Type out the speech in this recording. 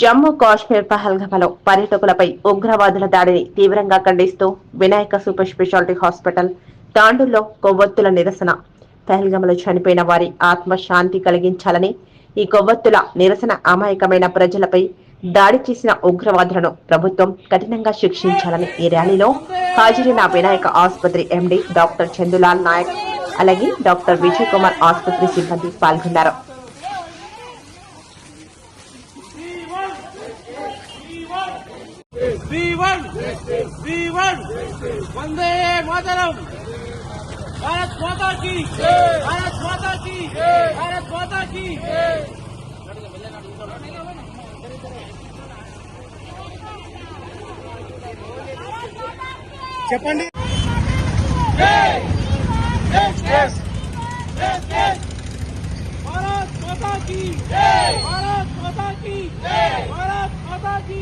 జమ్మూ కాశ్మీర్ పహల్గమలో పర్యటకులపై ఉగ్రవాదుల దాడిని తీవ్రంగా ఖండిస్తూ వినాయక సూపర్ స్పెషాలిటీ హాస్పిటల్ తాండూల్లో కొవ్వొత్తుల నిరసన. పహల్గమలో చనిపోయిన వారి ఆత్మ శాంతి కలిగించాలని ఈ కొవ్వొత్తుల నిరసన అమాయకమైన ప్రజలపై దాడి చేసిన ఉగ్రవాదులను ప్రభుత్వం కఠినంగా శిక్షించాలని ఈ ర్యాలీలో హాజరైన వినాయక ఆసుపత్రి ఎండి డాక్టర్ చందులాల్ నాయక్ అలాగే డాక్టర్ విజయ్ కుమార్ ఆసుపత్రి సిబ్బంది పాల్గొన్నారు. V1 V1 वंदे मातरम भारत माता की भारत माता की भारत माता की చెప్పండి भारत माता की भारत माता की भारत माता की